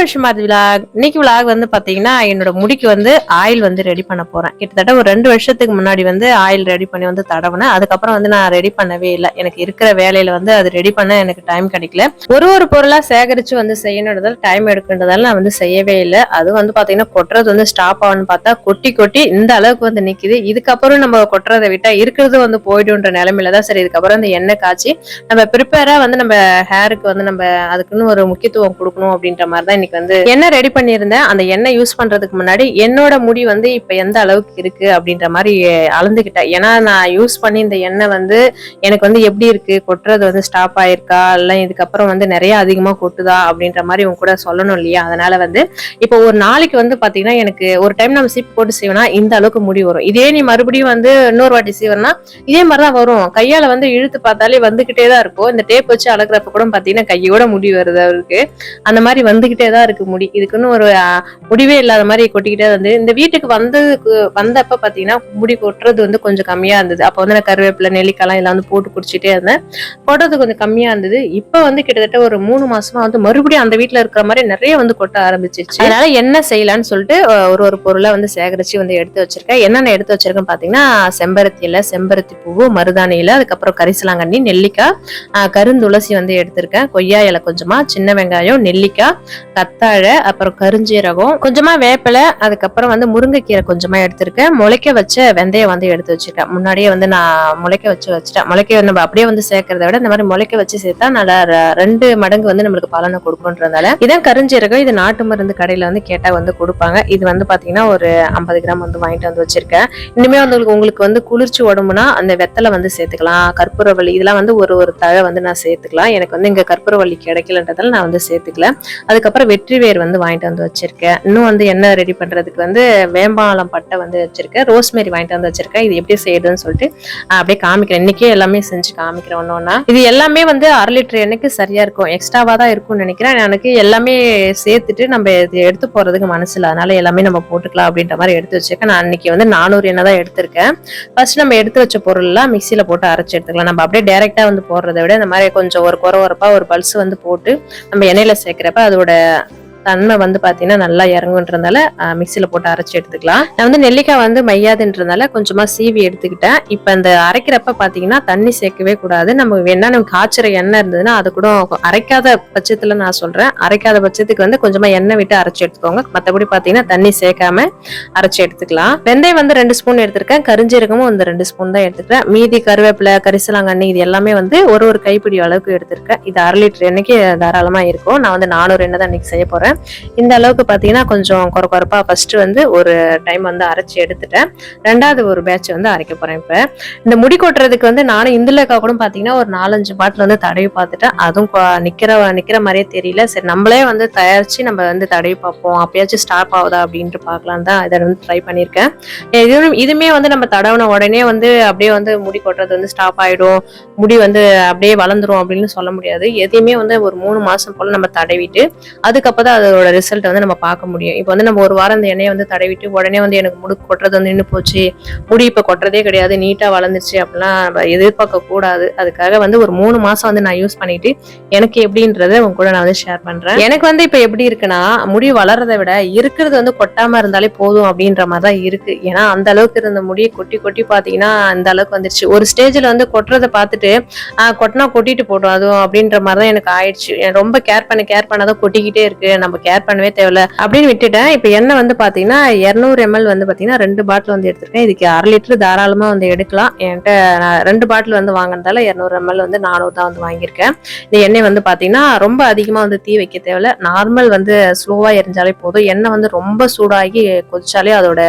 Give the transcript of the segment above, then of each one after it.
Friends welcome இன்னைக்கு விழாக் வந்து பார்த்தீங்கன்னா என்னோட முடிக்கு வந்து ஆயில் வந்து ரெடி பண்ண போறேன். கிட்டத்தட்ட ஒரு ரெண்டு வருஷத்துக்கு முன்னாடி வந்து ஆயில் ரெடி பண்ணி வந்து தடவினேன். அதுக்கப்புறம் வந்து நான் ரெடி பண்ணவே இல்லை. எனக்கு இருக்கிற வேலையில வந்து அது ரெடி பண்ண எனக்கு டைம் கிடைக்கல. ஒரு ஒரு பொருளா சேகரிச்சு வந்து செய்யணுன்றதால டைம் எடுக்கின்றதால நான் வந்து செய்யவே இல்லை. அது வந்து பார்த்தீங்கன்னா கொட்டுறது வந்து ஸ்டாப் ஆகும்னு பார்த்தா கொட்டி கொட்டி இந்த அளவுக்கு வந்து நிற்கிது இதுக்கப்புறம் நம்ம கொட்டுறதை விட்டா இருக்கிறது வந்து போயிடுன்ற நிலைமையில தான் சரி இதுக்கப்புறம் இந்த எண்ணெய் காய்ச்சி நம்ம ப்ரிப்பேரா வந்து நம்ம ஹேருக்கு வந்து நம்ம அதுக்குன்னு ஒரு முக்கியத்துவம் கொடுக்கணும் அப்படின்ற மாதிரி தான் இன்னைக்கு வந்து எண்ணெய் ரெடி பண்ணியிருந்தேன்? அந்த எண்ணெய் யூஸ் பண்றதுக்கு முன்னாடி என்னோட முடி வந்து இப்ப எந்த அளவுக்கு இருக்கு அப்படின்ற மாதிரி அளந்துக்கிட்டேன் ஏன்னா நான் யூஸ் பண்ணி இந்த எண்ணெய் வந்து எனக்கு வந்து எப்படி இருக்கு? கொட்டுறது வந்து ஸ்டாப் ஆயிருக்கா? இல்ல இதுக்கப்புறம் வந்து நிறைய அதிகமா கொட்டுதா? அப்படின்ற மாதிரி உங்க கூட சொல்லணும் இல்லையா? அதனால வந்து இப்போ ஒரு நாளைக்கு வந்து பாத்தீங்கன்னா எனக்கு ஒரு டைம் நம்ம சீப் போட்டு செய்வோம்னா இந்த அளவுக்கு முடி வரும். இதே நீ மறுபடியும் வந்து இன்னொரு வாட்டி செய்வோம்னா இதே மாதிரிதான் வரும். கையால வந்து இழுத்து பார்த்தாலே வந்துகிட்டே தான் இருக்கும். இந்த டேப் வச்சு அளக்குறப்ப கூட பாத்தீங்கன்னா கையோட முடி வருது அவருக்கு. அந்த மாதிரி வந்துகிட்டே தான் இருக்கு முடி. இதுக்குன்னு ஒரு முடிவே இல்லாத மாதிரி கொட்டிக்கிட்டே வந்து இந்த வீட்டுக்கு வந்ததுக்கு வந்தப்ப பாத்தீங்கன்னா முடி கொட்டுறது வந்து கொஞ்சம் கம்மியா இருந்தது. அப்போ வந்து நான் கருவேப்பிலை நெல்லிக்காய்லாம் எல்லாம் வந்து போட்டு குடிச்சிட்டே இருந்தேன். கொட்டுறது கொஞ்சம் கம்மியா இருந்தது. இப்போ வந்து கிட்டத்தட்ட ஒரு மூணு மாசமா வந்து மறுபடியும் அந்த வீட்ல இருக்கிற மாதிரி நிறைய வந்து கொட்ட ஆரம்பிச்சிருச்சு. அதனால என்ன செய்யலாம்னு சொல்லிட்டு ஒரு ஒரு பொருளை வந்து சேகரிச்சு வந்து எடுத்து வச்சிருக்கேன். என்னென்ன எடுத்து வச்சிருக்கேன் பாத்தீங்கன்னா செம்பருத்தி இலை செம்பருத்தி பூவு மருதாணி இலை அதுக்கப்புறம் கரிசலாங்கண்ணி நெல்லிக்காய் கருந்துளசி வந்து எடுத்திருக்கேன். கொய்யா இலை கொஞ்சமா சின்ன வெங்காயம் நெல்லிக்காய் கத்தாழை அப்புறம் கருஞ்சீரகம் கொஞ்சமா வேப்பிலை அதுக்கப்புறம் வந்து முருங்கைக்கீரை கொஞ்சமா எடுத்திருக்கேன். முளைக்க வச்ச வெந்தயம் வந்து எடுத்து வச்சிருக்கேன் முன்னாடியே வந்து நான் முளைக்க வச்சு வச்சுட்டேன். முளைக்க நம்ம அப்படியே வந்து சேர்க்கறத விட இந்த மாதிரி முளைக்க வச்சு சேர்த்தா நல்லா ரெண்டு மடங்கு வந்து நம்மளுக்கு பலனை கொடுக்கும்ன்றதால இதான் கருஞ்சீரகம். இது நாட்டு மருந்து கடையில வந்து கேட்டா வந்து கொடுப்பாங்க. இது வந்து பாத்தீங்கன்னா ஒரு ஐம்பது கிராம் வந்து வாங்கிட்டு வந்து வச்சிருக்கேன். இனிமே வந்து உங்களுக்கு- உங்களுக்கு வந்து குளிர்ச்சி உடம்புனா அந்த வெத்தலை வந்து சேர்த்துக்கலாம். கற்பூரவள்ளி இதெல்லாம் வந்து ஒரு ஒரு தழை வந்து நான் சேர்த்துக்கலாம். எனக்கு வந்து இங்க கற்பூரவள்ளி கிடைக்கலன்றதால நான் வந்து சேர்த்துக்கல. அதுக்கப்புறம் வெற்றி வேர் வந்து வாங்கிட்டு வந்து வச்சிருக்கேன். இன்னும் வந்து என்ன ரெடி பண்றதுக்கு வந்து வேம்பாலம் பட்டை வந்து வச்சிருக்கேன். ரோஸ்மேரி வாங்கிட்டு வந்து வச்சிருக்கேன். இது எப்படி செய்யுதுன்னு சொல்லிட்டு அப்படியே காமிக்கிறேன். இன்னைக்கே எல்லாமே செஞ்சு காமிக்கிறேன் ஒன்று ஒன்றா இது எல்லாமே வந்து அரை லிட்டர் எண்ணெய்க்கு சரியா இருக்கும். எக்ஸ்ட்ராவா தான் இருக்கும்னு நினைக்கிறேன். எனக்கு எல்லாமே சேர்த்துட்டு நம்ம இது எடுத்து போறதுக்கு மனசு இல்லை. அதனால எல்லாமே நம்ம போட்டுக்கலாம் அப்படின்ற மாதிரி எடுத்து வச்சிருக்கேன். நான் இன்னைக்கு வந்து நானூறு எண்ணெய் தான் எடுத்திருக்கேன். ஃபர்ஸ்ட் நம்ம எடுத்து வச்ச பொருள்லாம் மிக்சியில போட்டு அரைச்சு எடுத்துக்கலாம். நம்ம அப்படியே டைரக்டா வந்து போடுறத விட இந்த மாதிரி கொஞ்சம் ஒரு குறை உரப்பாக ஒரு பல்ஸ் வந்து போட்டு நம்ம எண்ணெயில சேர்க்கிறப்ப அதோட தன்மை வந்து பார்த்தீங்கன்னா நல்லா இறங்குன்றதால மிக்சியில் போட்டு அரைச்சி எடுத்துக்கலாம். நான் வந்து நெல்லிக்காய் வந்து மையாதுன்றதால கொஞ்சமாக சீவி எடுத்துக்கிட்டேன். இப்போ இந்த அரைக்கிறப்ப பார்த்தீங்கன்னா தண்ணி சேர்க்கவே கூடாது. நம்ம வேணா நம்ம காய்ச்சிற எண்ணெய் இருந்ததுன்னா அது கூட அரைக்காத பட்சத்தில் நான் சொல்கிறேன் அரைக்காத பட்சத்துக்கு வந்து கொஞ்சமாக எண்ணெய் விட்டு அரைச்சி எடுத்துக்கோங்க. மற்றபடி பார்த்தீங்கன்னா தண்ணி சேர்க்காம அரைச்சி எடுத்துக்கலாம். வெந்தயம் வந்து ரெண்டு ஸ்பூன் எடுத்திருக்கேன். கரிஞ்சீரகமும் வந்து ரெண்டு ஸ்பூன் தான் எடுத்துக்கிறேன் மீதி கருவேப்பிலை கரிசலாங்கண்ணி இது எல்லாமே வந்து ஒரு ஒரு கைப்பிடி அளவுக்கு எடுத்திருக்கேன். இது அரை லிட்டர் எண்ணெய்க்கு தாராளமாக இருக்கும். நான் வந்து நானூறு எண்ணெய் தான் இன்னைக்கு செய்ய போகிறேன் போறேன் இந்த அளவுக்கு பாத்தீங்கன்னா கொஞ்சம் குறை குறைப்பாக ஃபர்ஸ்ட் வந்து ஒரு டைம் வந்து அரைச்சு எடுத்துட்டேன். ரெண்டாவது ஒரு பேட்ச் வந்து அரைக்க போறேன் இப்ப. இந்த முடி கொட்டுறதுக்கு வந்து நானும் இந்துலக்கா கூட பாத்தீங்கன்னா ஒரு நாலஞ்சு பாட்டில் வந்து தடவி பார்த்துட்டேன். அதுவும் நிற்கிற நிக்கிற நிக்கிற மாதிரியே தெரியல. சரி நம்மளே வந்து தயாரிச்சு நம்ம வந்து தடவி பார்ப்போம். அப்பயாச்சும் ஸ்டாப் ஆகுதா அப்படின்ட்டு பார்க்கலாம் தான் இதை வந்து ட்ரை பண்ணியிருக்கேன். இதுவும் இதுவுமே வந்து நம்ம தடவின உடனே வந்து அப்படியே வந்து முடி கொட்டுறது வந்து ஸ்டாப் ஆயிடும். முடி வந்து அப்படியே வளர்ந்துரும் அப்படின்னு சொல்ல முடியாது. எதையுமே வந்து ஒரு மூணு மாசம் போல நம்ம தடவிட்டு அதுக்கப்புறம் தான் அதோட ரிசல்ட் வந்து நம்ம பார்க்க முடியும். இப்போ வந்து நம்ம ஒரு வாரம் அந்த எண்ணெயை வந்து தடவிட்டு உடனே வந்து எனக்கு முடி கொட்டுறது வந்து நின்று போச்சு. முடி இப்போ கொட்டுறதே கிடையாது நீட்டாக வளர்ந்துச்சு அப்படிலாம் நம்ம எதிர்பார்க்க கூடாது. அதுக்காக வந்து ஒரு மூணு மாசம் வந்து நான் யூஸ் பண்ணிட்டு எனக்கு எப்படின்றத உங்க கூட நான் வந்து ஷேர் பண்றேன். எனக்கு வந்து இப்போ எப்படி இருக்குன்னா முடி வளர்றதை விட இருக்கிறது வந்து கொட்டாம இருந்தாலே போதும் அப்படின்ற மாதிரி தான் இருக்கு. ஏன்னா அந்த அளவுக்கு இருந்த முடியை கொட்டி கொட்டி பார்த்தீங்கன்னா அந்த அளவுக்கு வந்துருச்சு. ஒரு ஸ்டேஜில் வந்து கொட்டுறதை பார்த்துட்டு கொட்டினா கொட்டிட்டு போட்டோம் அதுவும் அப்படின்ற மாதிரி தான் எனக்கு ஆயிடுச்சு. ரொம்ப கேர் பண்ண கேர் பண்ணாதான் கொட்டிக்கிட்டே இருக்கு. நம்ம நம்ம கேர் பண்ணவே தேவையில்ல. அப்படின்னு விட்டுட்டேன். இப்போ எண்ணெய் வந்து பார்த்தீங்கன்னா இரநூறு எம்எல் வந்து பார்த்தீங்கன்னா ரெண்டு பாட்டில் வந்து எடுத்திருக்கேன். இதுக்கு அரை லிட்டர் தாராளமாக வந்து எடுக்கலாம். என்கிட்ட நான் ரெண்டு பாட்டில் வந்து வாங்கினதால இரநூறு எம்எல் வந்து நானூறு தான் வந்து வாங்கியிருக்கேன். இந்த எண்ணெய் வந்து பார்த்தீங்கன்னா ரொம்ப அதிகமாக வந்து தீ வைக்க தேவையில்ல. நார்மல் வந்து ஸ்லோவாக எரிஞ்சாலே போதும். எண்ணெய் வந்து ரொம்ப சூடாகி கொதிச்சாலே அதோட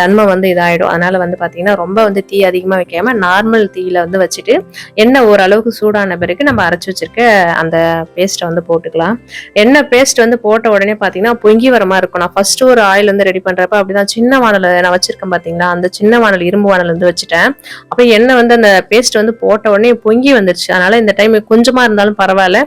தன்மை வந்து இதாகிடும் அதனால் வந்து பார்த்தீங்கன்னா ரொம்ப வந்து தீ அதிகமாக வைக்காமல் நார்மல் தீயில வந்து வச்சுட்டு எண்ணெய் ஓரளவுக்கு சூடான பிறகு நம்ம அரைச்சு வச்சிருக்க அந்த பேஸ்ட்டை வந்து போட்டுக்கலாம். எண்ணெய் பேஸ்ட் வந்து போட்ட உடனே பார்த்தீங்கன்னா பொங்கி வர மாதிரி இருக்கும். நான் ஃபர்ஸ்ட் ஒரு ஆயில் வந்து ரெடி பண்ணுறப்ப அப்படிதான் சின்ன வானல் நான் வச்சிருக்கேன் பார்த்தீங்களா அந்த சின்ன வானல் இரும்பு வானல் வந்து வச்சுட்டேன். அப்புறம் எண்ணெய் வந்து அந்த பேஸ்ட் வந்து போட்ட உடனே பொங்கி வந்துருச்சு. அதனால இந்த டைம் கொஞ்சமாக இருந்தாலும் பரவாயில்ல.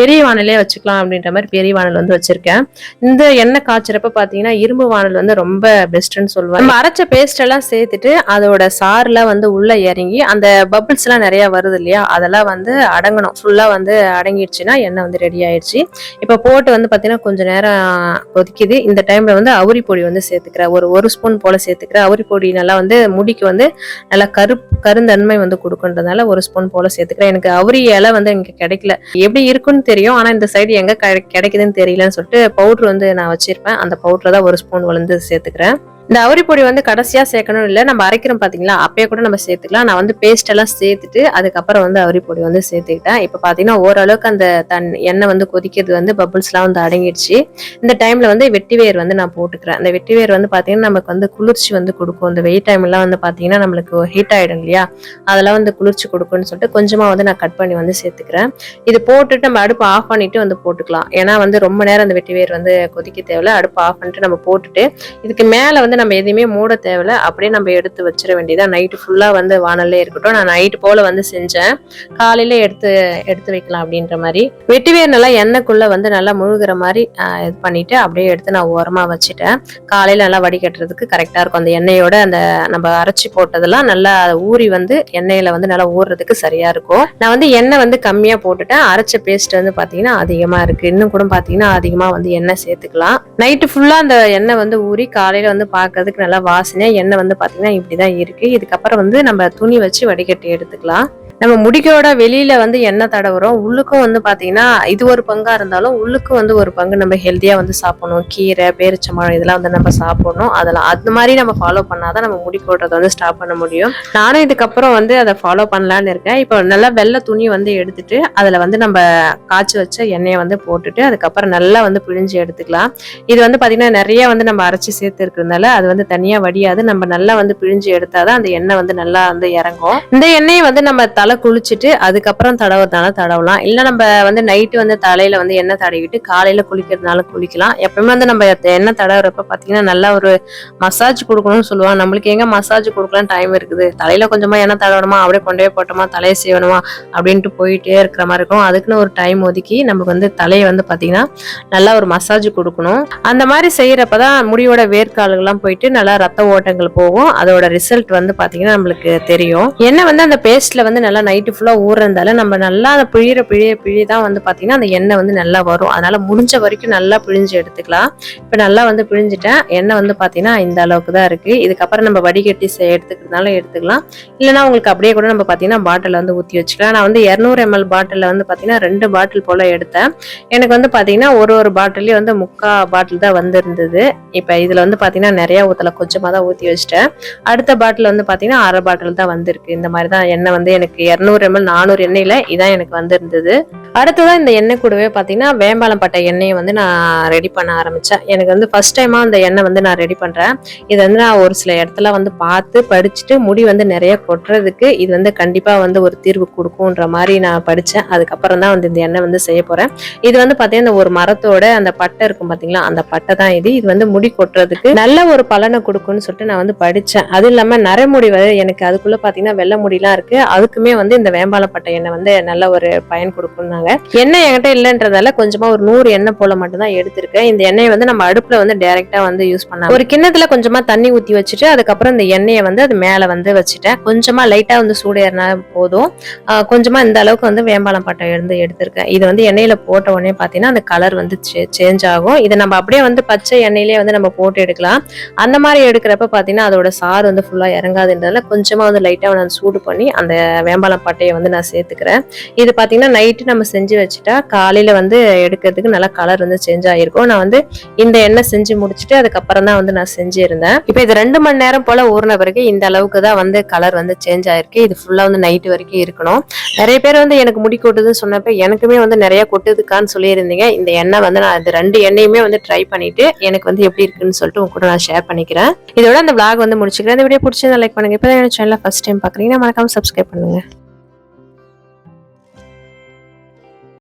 பெரிய வானலே வச்சுக்கலாம் அப்படின்ற மாதிரி பெரிய வானல் வந்து வச்சிருக்கேன். இந்த எண்ணெய் காய்ச்சறப்ப பார்த்தீங்கன்னா இரும்பு வானல் வந்து ரொம்ப பெஸ்ட்னு சொல்லுவேன் நம்ம அரைச்ச பேஸ்ட் எல்லாம் சேர்த்துட்டு அதோட சாறுல வந்து உள்ளே இறங்கி அந்த பபிள்ஸ் எல்லாம் நிறைய வருது இல்லையா? அதெல்லாம் வந்து அடங்கணும். ஃபுல்லாக வந்து அடங்கிடுச்சுன்னா எண்ணெய் வந்து ரெடி ஆயிடுச்சு. இப்போ போட்டு வந்து பார்த்தீங்கன்னா கொஞ்ச நேரம் கொதிக்குது. இந்த டைம்ல வந்து அவுரி பொடி வந்து சேர்த்துக்கிறேன். ஒரு ஒரு ஸ்பூன் போல சேர்த்துக்கிறேன். அவுரி பொடி நல்லா வந்து முடிக்கு வந்து நல்லா கரு கருந்தன்மை வந்து கொடுக்குன்றதுனால ஒரு ஸ்பூன் போல சேர்த்துக்கிறேன். எனக்கு அவுரி இலை வந்து எனக்கு கிடைக்கல. எப்படி இருக்குன்னு தெரியும். ஆனா இந்த சைடு எங்க கிடைக்குதுன்னு தெரியலன்னு சொல்லிட்டு பவுடர் வந்து நான் வச்சிருப்பேன். அந்த பவுடரை தான் ஒரு ஸ்பூன் வளர்ந்து சேர்த்துக்கிறேன். இந்த அவரி பொடி வந்து கடைசியா சேர்க்கணும் இல்லை நம்ம அரைக்கிறோம் பாத்தீங்களா? அப்பயே கூட நம்ம சேர்த்துக்கலாம். நான் வந்து பேஸ்ட் எல்லாம் சேர்த்துட்டு அதுக்கப்புறம் வந்து அவரி பொடி வந்து சேர்த்துக்கிட்டேன். இப்போ பாத்தீங்கன்னா ஓரளவுக்கு அந்த தன் எண்ணெய் வந்து கொதிக்கிறது வந்து பபிள்ஸ்லாம் வந்து அடங்கிடுச்சு. இந்த டைம்ல வந்து வெட்டி வேர் வந்து நான் போட்டுக்கிறேன். அந்த வெட்டி வேர் வந்து பாத்தீங்கன்னா நமக்கு வந்து குளிர்ச்சி வந்து கொடுக்கும். இந்த வெயில் டைம்லாம் வந்து பாத்தீங்கன்னா நம்மளுக்கு ஹீட் ஆயிடும் இல்லையா? அதெல்லாம் வந்து குளிர்ச்சி கொடுக்கும்னு சொல்லிட்டு கொஞ்சமா வந்து நான் கட் பண்ணி வந்து சேர்த்துக்கிறேன். இது போட்டுட்டு நம்ம அடுப்பு ஆஃப் பண்ணிட்டு வந்து போட்டுக்கலாம். ஏன்னா வந்து ரொம்ப நேரம் அந்த வெட்டி வேர் வந்து கொதிக்க தேவையில்ல. அடுப்பு ஆஃப் பண்ணிட்டு நம்ம போட்டுட்டு இதுக்கு மேல வந்து நம்ம எதுவுமே மூட தேவையில்ல. அப்படியே நம்ம எடுத்து வச்சிட வேண்டியதான் நைட்டு ஃபுல்லாக வந்து வானல்லே இருக்கட்டும். நான் நைட்டு போல வந்து செஞ்சேன். காலையில எடுத்து எடுத்து வைக்கலாம் அப்படின்ற மாதிரி. வெட்டிவேர் நல்லா எண்ணெய்க்குள்ள வந்து நல்லா முழுகிற மாதிரி இது பண்ணிட்டு அப்படியே எடுத்து நான் ஓரமாக வச்சுட்டேன். காலையில நல்லா வடிகட்டுறதுக்கு கரெக்டாக இருக்கும். அந்த எண்ணெயோட அந்த நம்ம அரைச்சி போட்டதெல்லாம் நல்லா ஊறி வந்து எண்ணெயில வந்து நல்லா ஊறுறதுக்கு சரியா இருக்கும். நான் வந்து எண்ணெய் வந்து கம்மியாக போட்டுட்டேன். அரைச்ச பேஸ்ட் வந்து பார்த்தீங்கன்னா அதிகமாக இருக்கு. இன்னும் கூட பார்த்தீங்கன்னா அதிகமாக வந்து எண்ணெய் சேர்த்துக்கலாம். நைட்டு ஃபுல்லாக அந்த எண்ணெய் வந்து ஊறி காலையில வந்து பார்க்கறதுக்கு நல்லா வாசனையாக எண்ணெய் வந்து பாத்தீங்கன்னா இப்படிதான் இருக்கு. இதுக்கப்புறம் வந்து நம்ம துணி வச்சு வடிகட்டி எடுத்துக்கலாம். நம்ம முடிக்கோட வெளியில வந்து எண்ணெய் தடவுறோம் உள்ளுக்கும் வந்து பாத்தீங்கன்னா இது ஒரு பங்கா இருந்தாலும் உள்ளுக்கும் வந்து ஒரு பங்கு நம்ம ஹெல்த்தியா வந்து சாப்பிடணும். கீரை பேரிச்சம்பழம் இதெல்லாம் வந்து நம்ம சாப்பிடணும். அதெல்லாம் அந்த மாதிரி நம்ம ஃபாலோ பண்ணாதான் நம்ம முடி போடுறத வந்து ஸ்டாப் பண்ண முடியும். நானும் இதுக்கப்புறம் வந்து அதை ஃபாலோ பண்ணலான்னு இருக்கேன். இப்போ நல்லா வெள்ளை துணி வந்து எடுத்துட்டு அதுல வந்து நம்ம காய்ச்சி வச்ச எண்ணெயை வந்து போட்டுட்டு அதுக்கப்புறம் நல்லா வந்து பிழிஞ்சு எடுத்துக்கலாம். இது வந்து பாத்தீங்கன்னா நிறைய வந்து நம்ம அரைச்சி சேர்த்து இருக்கிறதுனால அது வந்து தனியா வடியாது. நம்ம நல்லா வந்து பிழிஞ்சு எடுத்தாதான் அந்த எண்ணெய் வந்து நல்லா வந்து இறங்கும். இந்த எண்ணெயை வந்து நம்ம தலை குளிச்சுட்டு அதுக்கப்புறம் தடவுறதுனால தடவலாம். இல்லை நம்ம வந்து நைட்டு வந்து தலையில வந்து எண்ணெய் தடவிட்டு காலையில குளிக்கிறதுனால குளிக்கலாம். எப்பவுமே வந்து நம்ம எண்ணெய் தடவுறப்ப பார்த்தீங்கன்னா நல்லா ஒரு மசாஜ் கொடுக்கணும்னு சொல்லுவாங்க. நம்மளுக்கு எங்க மசாஜ் கொடுக்கலாம் டைம் இருக்குது. தலையில கொஞ்சமா எண்ணெய் தடவணுமா? அப்படியே கொண்டே போட்டோமா? தலையை செய்யணுமா அப்படின்ட்டு போயிட்டே இருக்கிற மாதிரி இருக்கும். அதுக்குன்னு ஒரு டைம் ஒதுக்கி நமக்கு வந்து தலையை வந்து பார்த்தீங்கன்னா நல்லா ஒரு மசாஜ் கொடுக்கணும். அந்த மாதிரி செய்யறப்பதான் முடியோட வேர்க்கால்கள்லாம் போயிட்டு நல்லா ரத்த ஓட்டங்கள் போகும். அதோட ரிசல்ட் வந்து பார்த்தீங்கன்னா நம்மளுக்கு தெரியும். எண்ணெய் வந்து அந்த பேஸ்ட்ல வந்து நல்லா நைட்டு ஃபுல்லாக ஊறுறதால நம்ம நல்லா அதை பிழியிற பிழிய பிழி தான் வந்து பார்த்திங்கன்னா அந்த எண்ணெய் வந்து நல்லா வரும். அதனால் முடிஞ்ச வரைக்கும் நல்லா பிழிஞ்சு எடுத்துக்கலாம். இப்போ நல்லா வந்து பிழிஞ்சிட்டேன். எண்ணெய் வந்து பார்த்திங்கன்னா இந்த அளவுக்கு தான் இருக்குது இதுக்கப்புறம் நம்ம வடிகட்டி செ- எடுத்துக்கிறதுனால எடுத்துக்கலாம். இல்லைன்னா உங்களுக்கு அப்படியே கூட நம்ம பார்த்திங்கன்னா பாட்டில் வந்து ஊற்றி வச்சுக்கலாம். நான் வந்து இரநூறு எம்எல் பாட்டிலில் வந்து பார்த்திங்கன்னா ரெண்டு பாட்டில் போல் எடுத்தேன். எனக்கு வந்து பார்த்திங்கன்னா ஒரு ஒரு பாட்டிலையும் வந்து முக்கா பாட்டில் தான் வந்திருந்தது. இப்போ இதில் வந்து பார்த்திங்கன்னா நிறையா ஊற்றலை கொஞ்சமாக தான் ஊற்றி வச்சிட்டேன். அடுத்த பாட்டில் வந்து பார்த்திங்கன்னா அரை பாட்டில் தான் வந்திருக்கு. இந்த மாதிரி தான் எண்ணெய் வந்து எனக்கு இரநூறு எம்எல் நானூறு எண்ணெயில இதான் எனக்கு வந்திருந்தது. அடுத்ததான் இந்த எண்ணெய் கூடவே பார்த்தீங்கன்னா வேம்பாலம் பட்டை எண்ணெயை வந்து நான் ரெடி பண்ண ஆரம்பித்தேன் எனக்கு வந்து ஃபர்ஸ்ட் டைமாக அந்த எண்ணெய் வந்து நான் ரெடி பண்ணுறேன் இது வந்து நான் ஒரு சில இடத்துல வந்து பார்த்து படிச்சுட்டு முடி வந்து நிறைய கொட்டுறதுக்கு இது வந்து கண்டிப்பாக வந்து ஒரு தீர்வு கொடுக்கும்ன்ற மாதிரி நான் படித்தேன் அதுக்கப்புறம் தான் வந்து இந்த எண்ணெய் வந்து செய்ய போகிறேன் இது வந்து பார்த்தீங்கன்னா இந்த ஒரு மரத்தோட அந்த பட்டை இருக்கும் பார்த்தீங்களா அந்த பட்டை தான் இது. இது வந்து முடி கொட்டுறதுக்கு நல்ல ஒரு பலனை கொடுக்கும்னு சொல்லிட்டு நான் வந்து படித்தேன் அது இல்லாமல் நரைமுடி வந்து எனக்கு அதுக்குள்ளே பார்த்தீங்கன்னா வெள்ளை முடிலாம் இருக்குது அதுக்குமே வந்து இந்த வேம்பாலம் பட்டை எண்ணெய் வந்து நல்ல ஒரு பயன் சொல்லியிருக்காங்க. எண்ணெய் என்கிட்ட இல்லைன்றதால கொஞ்சமா ஒரு நூறு எண்ணெய் போல மட்டும் தான் எடுத்திருக்கேன். இந்த எண்ணெயை வந்து நம்ம அடுப்புல வந்து டைரக்டா வந்து யூஸ் பண்ணலாம். ஒரு கிண்ணத்துல கொஞ்சமா தண்ணி ஊத்தி வச்சுட்டு அதுக்கப்புறம் இந்த எண்ணெயை வந்து அது மேல வந்து வச்சுட்டேன். கொஞ்சமா லைட்டா வந்து சூடு ஏறினா போதும். கொஞ்சமா இந்த அளவுக்கு வந்து வேம்பாலம் பட்டை இருந்து எடுத்திருக்கேன். இது வந்து எண்ணெயில போட்ட உடனே பாத்தீங்கன்னா அந்த கலர் வந்து சேஞ்ச் ஆகும். இதை நம்ம அப்படியே வந்து பச்சை எண்ணெயிலே வந்து நம்ம போட்டு எடுக்கலாம். அந்த மாதிரி எடுக்கிறப்ப பாத்தீங்கன்னா அதோட சாறு வந்து ஃபுல்லா இறங்காதுன்றதுனால கொஞ்சமா வந்து லைட்டா நான் சூடு பண்ணி அந்த வேம்பாலம் பட்டையை வந்து நான் சேர்த்துக்கிறேன். இது பாத்தீங்கன்னா நைட்டு நம்ம செஞ்சு வச்சுட்டா காலையில வந்து எடுக்கிறதுக்கு நல்லா கலர் வந்து சேஞ்ச் ஆயிருக்கும். நான் வந்து இந்த எண்ணெய் செஞ்சு முடிச்சுட்டு அதுக்கப்புறம் தான் வந்து நான் செஞ்சிருந்தேன். இப்போ இது ரெண்டு மணி நேரம் போல ஊறின பிறகு இந்த அளவுக்கு தான் வந்து கலர் வந்து சேஞ்ச் ஆயிருக்கு. இது ஃபுல்லா வந்து நைட்டு வரைக்கும் இருக்கணும். நிறைய பேர் வந்து எனக்கு முடி கொட்டுதுன்னு சொன்னப்ப எனக்குமே வந்து நிறைய கொட்டுதுக்கான்னு சொல்லியிருந்தீங்க. இந்த எண்ணெய் வந்து நான் இந்த ரெண்டு எண்ணெயுமே வந்து ட்ரை பண்ணிட்டு எனக்கு வந்து எப்படி இருக்குன்னு சொல்லிட்டு உங்க கூட நான் ஷேர் பண்ணிக்கிறேன். இதோட அந்த vlog வந்து முடிச்சுக்கிறேன். இந்த வீடியோ பிடிச்சிருந்தா லைக் பண்ணுங்க. இப்போ தான் சேனலை ஃபர்ஸ்ட் டைம் பார்க்குறீங்கன்னா மறக்காம சப்ஸ்கிரைப் பண்ணுங்க.